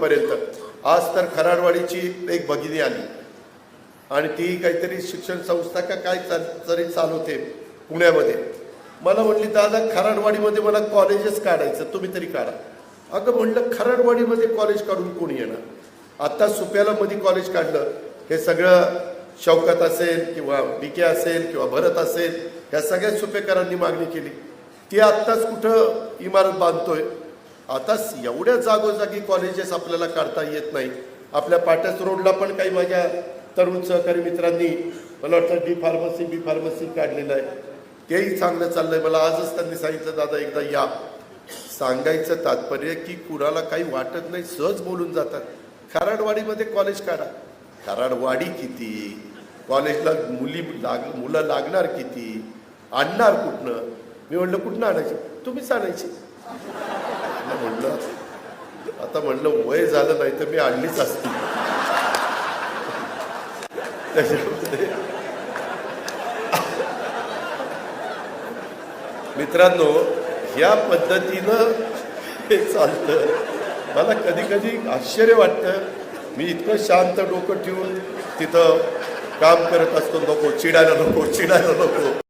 पर्यंत आज तर खराडवाडीची एक भगिनी आली. आणि ती काहीतरी शिक्षण संस्था का काय चाल- तरी चालवते पुण्यामध्ये. मला म्हटली दादा खराडवाडीमध्ये मला कॉलेजच काढायचं तुम्ही तरी काढा. अगं म्हणलं खराडवाडीमध्ये कॉलेज काढून कोणी येणार? आत्ता सुप्याला मध्ये कॉलेज काढलं. हे सगळं शौकत असेल किंवा बिके असेल किंवा भरत असेल या सगळ्या सुपेकरांनी मागणी केली. ती आत्ताच कुठं इमारत बांधतोय? आता एवढ्या जागोजागी कॉलेजेस आपल्याला काढता येत नाही आपल्या पाट्याच रोडला पण काही माझ्या तरुण सहकारी मित्रांनी मला वाटतं डी फार्मसी बी फार्मसी काढलेलं आहे. तेही चांगलं चाललंय. मला आजच त्यांनी सांगितलं दादा एकदा या. सांगायचं तात्पर्य की कुणाला काही वाटत नाही सहज बोलून जातात. खराडवाडीमध्ये कॉलेज काढा. खराडवाडी किती? कॉलेजला मुली लाग मुलं लागणार किती? आणणार कुठनं? मी म्हणलं कुठनं आणायची? तुम्हीच आणायची. म्हणलं म्हणलं आता म्हणलं वय झालं नाही तर मी आणलीच असती. त्याच्यामध्ये मित्रांनो या पद्धतीनं हे चालतं. मला कधी कधी आश्चर्य वाटतं. मी इतकं शांत डोकं ठेवून तिथं काम करत असतो नको चिडायला नको चिडायला नको.